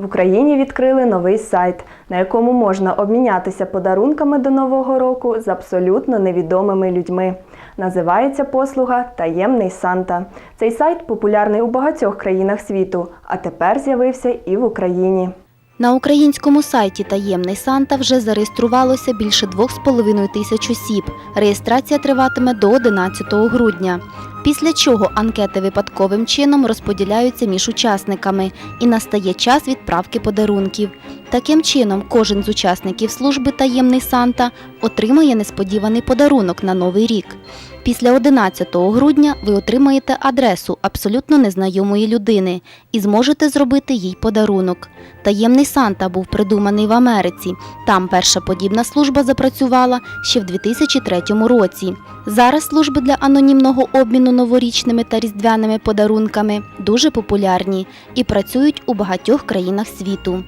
В Україні відкрили новий сайт, на якому можна обмінятися подарунками до Нового року з абсолютно невідомими людьми. Називається послуга Таємний Санта. Цей сайт популярний у багатьох країнах світу, а тепер з'явився і в Україні. На українському сайті Таємний Санта вже зареєструвалося більше 2,5 тисяч осіб. Реєстрація триватиме до 11 грудня. Після чого анкети випадковим чином розподіляються між учасниками і настає час відправки подарунків. Таким чином, кожен з учасників служби Таємний Санта отримає несподіваний подарунок на новий рік. Після 11 грудня ви отримаєте адресу абсолютно незнайомої людини і зможете зробити їй подарунок. Таємний Санта був придуманий в Америці. Там перша подібна служба запрацювала ще в 2003 році. Зараз служби для анонімного обміну новорічними та різдвяними подарунками дуже популярні і працюють у багатьох країнах світу.